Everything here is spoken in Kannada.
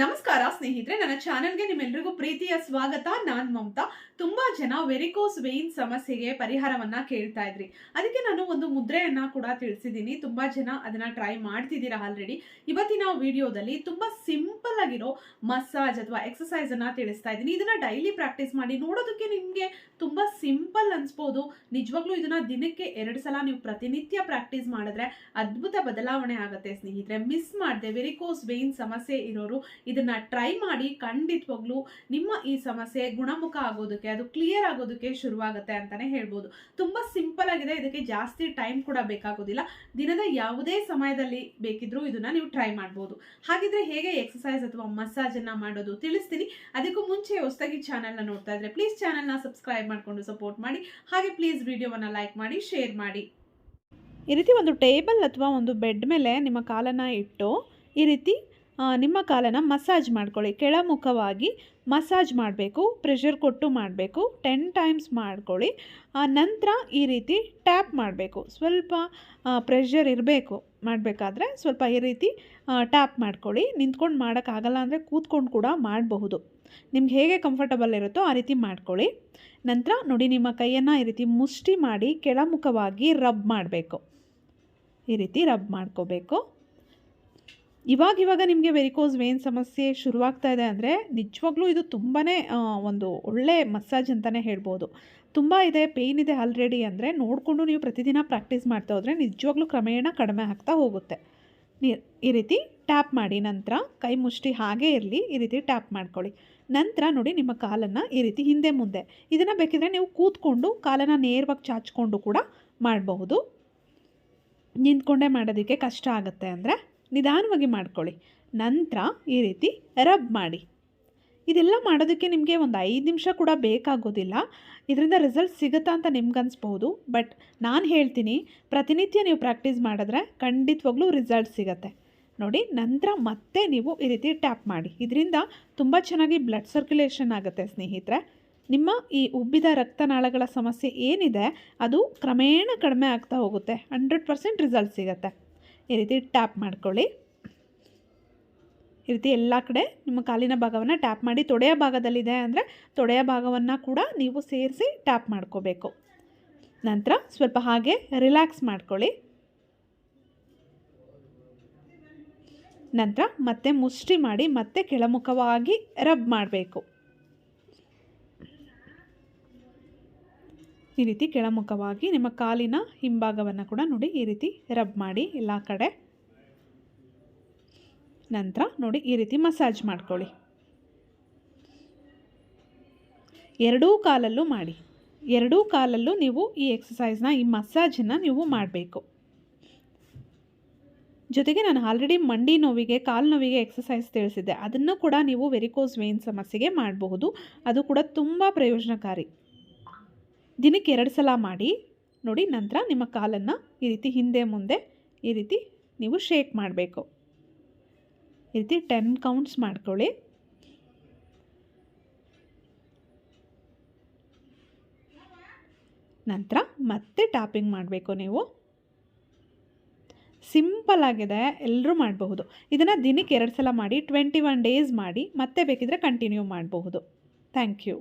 ನಮಸ್ಕಾರ ಸ್ನೇಹಿತರೆ, ನನ್ನ ಚಾನೆಲ್ಗೆ ನಿಮ್ಮೆಲ್ಲರಿಗೂ ಪ್ರೀತಿಯ ಸ್ವಾಗತ. ನಾನ್ ಮಮತಾ. ತುಂಬಾ ಜನ ವೆರಿಕೋಸ್ ವೇನ್ ಸಮಸ್ಯೆಗೆ ಪರಿಹಾರವನ್ನ ಕೇಳ್ತಾ ಇದ್ರಿ. ಅದಕ್ಕೆ ನಾನು ಒಂದು ಮುದ್ರೆಯನ್ನ ಕೂಡ ತಿಳಿಸಿದ್ದೀನಿ. ತುಂಬಾ ಜನ ಅದನ್ನ ಟ್ರೈ ಮಾಡ್ತಿದ್ದೀರಾ ಆಲ್ರೆಡಿ ಇವತ್ತಿನ ವಿಡಿಯೋದಲ್ಲಿ ತುಂಬಾ ಸಿಂಪಲ್ ಆಗಿರೋ ಮಸಾಜ್ ಅಥವಾ ಎಕ್ಸಸೈಸ್ ಅನ್ನ ತಿಳಿಸ್ತಾ ಇದ್ದೀನಿ. ಇದನ್ನ ಡೈಲಿ ಪ್ರಾಕ್ಟೀಸ್ ಮಾಡಿ ನೋಡೋದಕ್ಕೆ ನಿಮ್ಗೆ ತುಂಬಾ ಸಿಂಪಲ್ ಅನ್ಸ್ಬೋದು. ನಿಜವಾಗ್ಲೂ ಇದನ್ನ ದಿನಕ್ಕೆ ಎರಡು ಸಲ ನೀವು ಪ್ರತಿನಿತ್ಯ ಪ್ರಾಕ್ಟೀಸ್ ಮಾಡಿದ್ರೆ ಅದ್ಭುತ ಬದಲಾವಣೆ ಆಗುತ್ತೆ ಸ್ನೇಹಿತರೆ. ಮಿಸ್ ಮಾಡದೆ ವೆರಿಕೋಸ್ ವೇನ್ ಸಮಸ್ಯೆ ಇರೋರು ಇದನ್ನ ಟ್ರೈ ಮಾಡಿ ಖಂಡಿತವಾಗ್ಲೂ ನಿಮ್ಮ ಈ ಸಮಸ್ಯೆ ಗುಣಮುಖ ಆಗೋದಕ್ಕೆ, ಅದು ಕ್ಲಿಯರ್ ಆಗೋದಕ್ಕೆ ಶುರುವಾಗುತ್ತೆ ಅಂತಾನೆ ಹೇಳ್ಬೋದು. ತುಂಬಾ ಸಿಂಪಲ್ ಆಗಿದೆ, ಇದಕ್ಕೆ ಜಾಸ್ತಿ ಟೈಮ್ ಕೂಡ ಬೇಕಾಗೋದಿಲ್ಲ. ದಿನದ ಯಾವುದೇ ಸಮಯದಲ್ಲಿ ಬೇಕಿದ್ರೂ ಇದನ್ನ ನೀವು ಟ್ರೈ ಮಾಡ್ಬೋದು. ಹಾಗಿದ್ರೆ ಹೇಗೆ ಎಕ್ಸಸೈಸ್ ಅಥವಾ ಮಸಾಜ್ ಅನ್ನ ಮಾಡೋದು ತಿಳಿಸ್ತೀನಿ. ಅದಕ್ಕೂ ಮುಂಚೆ ಹೊಸದಾಗಿ ಚಾನಲ್ನ ನೋಡ್ತಾ ಇದ್ರೆ ಪ್ಲೀಸ್ ಚಾನಲ್ನ ಸಬ್ಸ್ಕ್ರೈಬ್ ಮಾಡ್ಕೊಂಡು ಸಪೋರ್ಟ್ ಮಾಡಿ. ಹಾಗೆ ಪ್ಲೀಸ್ ವಿಡಿಯೋವನ್ನ ಲೈಕ್ ಮಾಡಿ ಶೇರ್ ಮಾಡಿ. ಈ ರೀತಿ ಒಂದು ಟೇಬಲ್ ಅಥವಾ ಒಂದು ಬೆಡ್ ಮೇಲೆ ನಿಮ್ಮ ಕಾಲನ್ನು ಇಟ್ಟು, ಈ ರೀತಿ ನಿಮ್ಮ ಕಾಲನ್ನು ಮಸಾಜ್ ಮಾಡ್ಕೊಳ್ಳಿ. ಕೆಳಮುಖವಾಗಿ ಮಸಾಜ್ ಮಾಡಬೇಕು, ಪ್ರೆಷರ್ ಕೊಟ್ಟು ಮಾಡಬೇಕು ಟೆನ್ ಟೈಮ್ಸ್ ಮಾಡ್ಕೊಳ್ಳಿ. ನಂತರ ಈ ರೀತಿ ಟ್ಯಾಪ್ ಮಾಡಬೇಕು. ಸ್ವಲ್ಪ ಪ್ರೆಷರ್ ಇರಬೇಕು, ಮಾಡಬೇಕಾದ್ರೆ ಸ್ವಲ್ಪ ಈ ರೀತಿ ಟ್ಯಾಪ್ ಮಾಡ್ಕೊಳ್ಳಿ. ನಿಂತ್ಕೊಂಡು ಮಾಡೋಕ್ಕಾಗಲ್ಲ ಅಂದರೆ ಕೂತ್ಕೊಂಡು ಕೂಡ ಮಾಡಬಹುದು. ನಿಮ್ಗೆ ಹೇಗೆ ಕಂಫರ್ಟಬಲ್ ಇರುತ್ತೋ ಆ ರೀತಿ ಮಾಡ್ಕೊಳ್ಳಿ. ನಂತರ ನೋಡಿ ನಿಮ್ಮ ಕೈಯನ್ನು ಈ ರೀತಿ ಮುಷ್ಟಿ ಮಾಡಿ ಕೆಳಮುಖವಾಗಿ ರಬ್ ಮಾಡಬೇಕು. ಈ ರೀತಿ ರಬ್ ಮಾಡ್ಕೋಬೇಕು. ಇವಾಗ ಇವಾಗ ನಿಮಗೆ ವೆರಿಕೋಸ್ ವೇನ್ ಸಮಸ್ಯೆ ಶುರುವಾಗ್ತಾ ಇದೆ ಅಂದರೆ ನಿಜವಾಗ್ಲೂ ಇದು ತುಂಬಾ ಒಂದು ಒಳ್ಳೆ ಮಸಾಜ್ ಅಂತಲೇ ಹೇಳ್ಬೋದು. ತುಂಬ ಇದೆ ಪೇಯ್ನ್ ಇದೆ ಆಲ್ರೆಡಿ ಅಂದರೆ ನೋಡಿಕೊಂಡು ನೀವು ಪ್ರತಿದಿನ ಪ್ರಾಕ್ಟೀಸ್ ಮಾಡ್ತಾ ಹೋದರೆ ನಿಜವಾಗ್ಲೂ ಕ್ರಮೇಣ ಕಡಿಮೆ ಆಗ್ತಾ ಹೋಗುತ್ತೆ. ಈ ರೀತಿ ಟ್ಯಾಪ್ ಮಾಡಿ ನಂತರ ಕೈ ಮುಷ್ಟಿ ಹಾಗೇ ಇರಲಿ, ಈ ರೀತಿ ಟ್ಯಾಪ್ ಮಾಡ್ಕೊಳ್ಳಿ. ನಂತರ ನೋಡಿ ನಿಮ್ಮ ಕಾಲನ್ನು ಈ ರೀತಿ ಹಿಂದೆ ಮುಂದೆ. ಇದನ್ನು ಬೇಕಿದ್ರೆ ನೀವು ಕೂತ್ಕೊಂಡು ಕಾಲನ್ನು ನೇರವಾಗಿ ಚಾಚ್ಕೊಂಡು ಕೂಡ ಮಾಡಬಹುದು. ನಿಂತ್ಕೊಂಡೇ ಮಾಡೋದಕ್ಕೆ ಕಷ್ಟ ಆಗುತ್ತೆ ಅಂದರೆ ನಿಧಾನವಾಗಿ ಮಾಡ್ಕೊಳ್ಳಿ. ನಂತರ ಈ ರೀತಿ ರಬ್ ಮಾಡಿ. ಇದೆಲ್ಲ ಮಾಡೋದಕ್ಕೆ ನಿಮಗೆ ಒಂದು ಐದು ನಿಮಿಷ ಕೂಡ ಬೇಕಾಗೋದಿಲ್ಲ. ಇದರಿಂದ ರಿಸಲ್ಟ್ ಸಿಗುತ್ತಾ ಅಂತ ನಿಮ್ಗೆ ಅನಿಸ್ಬಹುದು ಬಟ್ ನಾನು ಹೇಳ್ತೀನಿ, ಪ್ರತಿನಿತ್ಯ ನೀವು ಪ್ರಾಕ್ಟೀಸ್ ಮಾಡಿದ್ರೆ ಖಂಡಿತವಾಗ್ಲೂ ರಿಸಲ್ಟ್ ಸಿಗುತ್ತೆ. ನೋಡಿ, ನಂತರ ಮತ್ತೆ ನೀವು ಈ ರೀತಿ ಟ್ಯಾಪ್ ಮಾಡಿ. ಇದರಿಂದ ತುಂಬ ಚೆನ್ನಾಗಿ ಬ್ಲಡ್ ಸರ್ಕ್ಯುಲೇಷನ್ ಆಗುತ್ತೆ ಸ್ನೇಹಿತರೆ. ನಿಮ್ಮ ಈ ಉಬ್ಬಿದ ರಕ್ತನಾಳಗಳ ಸಮಸ್ಯೆ ಏನಿದೆ, ಅದು ಕ್ರಮೇಣ ಕಡಿಮೆ ಆಗ್ತಾ ಹೋಗುತ್ತೆ. ಹಂಡ್ರೆಡ್ ಪರ್ಸೆಂಟ್ ರಿಸಲ್ಟ್ ಸಿಗುತ್ತೆ. ಈ ರೀತಿ ಟ್ಯಾಪ್ ಮಾಡ್ಕೊಳ್ಳಿ. ಈ ರೀತಿ ಎಲ್ಲ ಕಡೆ ನಿಮ್ಮ ಕಾಲಿನ ಭಾಗವನ್ನು ಟ್ಯಾಪ್ ಮಾಡಿ, ತೊಡೆಯ ಭಾಗದಲ್ಲಿದೆ ಅಂದರೆ ತೊಡೆಯ ಭಾಗವನ್ನು ಕೂಡ ನೀವು ಸೇರಿಸಿ ಟ್ಯಾಪ್ ಮಾಡ್ಕೋಬೇಕು. ನಂತರ ಸ್ವಲ್ಪ ಹಾಗೆ ರಿಲ್ಯಾಕ್ಸ್ ಮಾಡ್ಕೊಳ್ಳಿ. ನಂತರ ಮತ್ತೆ ಮುಷ್ಟಿ ಮಾಡಿ ಮತ್ತೆ ಕೆಳಮುಖವಾಗಿ ರಬ್ ಮಾಡಬೇಕು. ಈ ರೀತಿ ಕೆಳಮುಖವಾಗಿ ನಿಮ್ಮ ಕಾಲಿನ ಹಿಂಭಾಗವನ್ನು ಕೂಡ ನೋಡಿ ಈ ರೀತಿ ರಬ್ ಮಾಡಿ ಎಲ್ಲ ಕಡೆ. ನಂತರ ನೋಡಿ ಈ ರೀತಿ ಮಸಾಜ್ ಮಾಡ್ಕೊಳ್ಳಿ. ಎರಡೂ ಕಾಲಲ್ಲೂ ಮಾಡಿ. ಎರಡೂ ಕಾಲಲ್ಲೂ ನೀವು ಈ ಎಕ್ಸಸೈಸ್ನ ಈ ಮಸಾಜನ್ನು ನೀವು ಮಾಡಬೇಕು. ಜೊತೆಗೆ ನಾನು ಆಲ್ರೆಡಿ ಮಂಡಿ ನೋವಿಗೆ, ಕಾಲು ನೋವಿಗೆ ಎಕ್ಸಸೈಸ್ ತಿಳಿಸಿದ್ದೆ. ಅದನ್ನು ಕೂಡ ನೀವು ವೆರಿಕೋಸ್ ವೇನ್ ಸಮಸ್ಯೆಗೆ ಮಾಡಬಹುದು. ಅದು ಕೂಡ ತುಂಬ ಪ್ರಯೋಜನಕಾರಿ. ದಿನಕ್ಕೆ ಎರಡು ಸಲ ಮಾಡಿ, ನೋಡಿ ನಂತರ ನಿಮ್ಮ ಕಾಲನ್ನು ಈ ರೀತಿ ಹಿಂದೆ ಮುಂದೆ ಈ ರೀತಿ ನೀವು ಶೇಕ್ ಮಾಡಬೇಕು. ಈ ರೀತಿ ಟೆನ್ ಕೌಂಟ್ಸ್ ಮಾಡ್ಕೊಳ್ಳಿ. ನಂತರ ಮತ್ತೆ ಟಾಪಿಂಗ್ ಮಾಡಬೇಕು ನೀವು. ಸಿಂಪಲ್ ಆಗಿದೆ ಎಲ್ಲರೂ ಮಾಡಬಹುದು. ಇದನ್ನು ದಿನಕ್ಕೆ ಎರಡು ಸಲ ಮಾಡಿ ಟ್ವೆಂಟಿ ಒನ್ ಡೇಸ್ ಮಾಡಿ, ಮತ್ತೆ ಬೇಕಿದ್ರೆ ಕಂಟಿನ್ಯೂ ಮಾಡಬಹುದು. Thank you